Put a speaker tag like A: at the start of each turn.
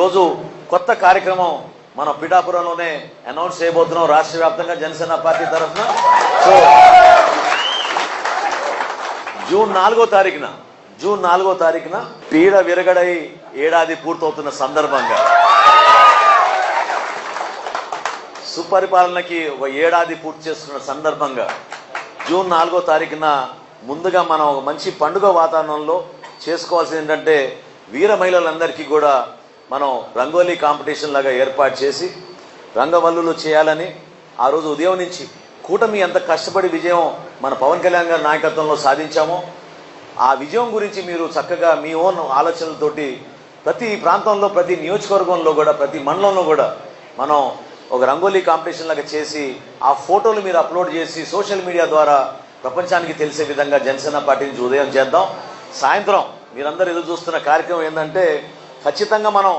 A: ఈరోజు కొత్త కార్యక్రమం మన పిఠాపురంలోనే అనౌన్స్ చేయబోతున్నాం రాష్ట్ర వ్యాప్తంగా జనసేన పార్టీ తరఫున. సో జూన్ నాలుగో తారీఖున జూన్ నాలుగో తారీఖున పీడ విరగడై ఏడాది పూర్తవుతున్న సందర్భంగా సుపరిపాలనకి ఒక ఏడాది పూర్తి చేస్తున్న సందర్భంగా జూన్ నాలుగో తారీఖున ముందుగా మనం ఒక మంచి పండుగ వాతావరణంలో చేసుకోవాల్సింది ఏంటంటే వీర మహిళలందరికీ కూడా మనం రంగోలీ కాంపిటీషన్ లాగా ఏర్పాటు చేసి రంగవల్లులు చేయాలని ఆ రోజు ఉదయం నుంచి కూటమి ఎంత కష్టపడి విజయం మన పవన్ కళ్యాణ్ గారి నాయకత్వంలో సాధించామో ఆ విజయం గురించి మీరు చక్కగా మీ ఓన్ ఆలోచనలతోటి ప్రతి ప్రాంతంలో ప్రతి నియోజకవర్గంలో కూడా ప్రతి మండలంలో కూడా మనం ఒక రంగోలీ కాంపిటీషన్ లాగా చేసి ఆ ఫోటోలు మీరు అప్లోడ్ చేసి సోషల్ మీడియా ద్వారా ప్రపంచానికి తెలిసే విధంగా జనసేన పార్టీ నుంచి ఉదయం చేద్దాం. సాయంత్రం మీరందరూ ఎదురు చూస్తున్న కార్యక్రమం ఏంటంటే ఖచ్చితంగా మనం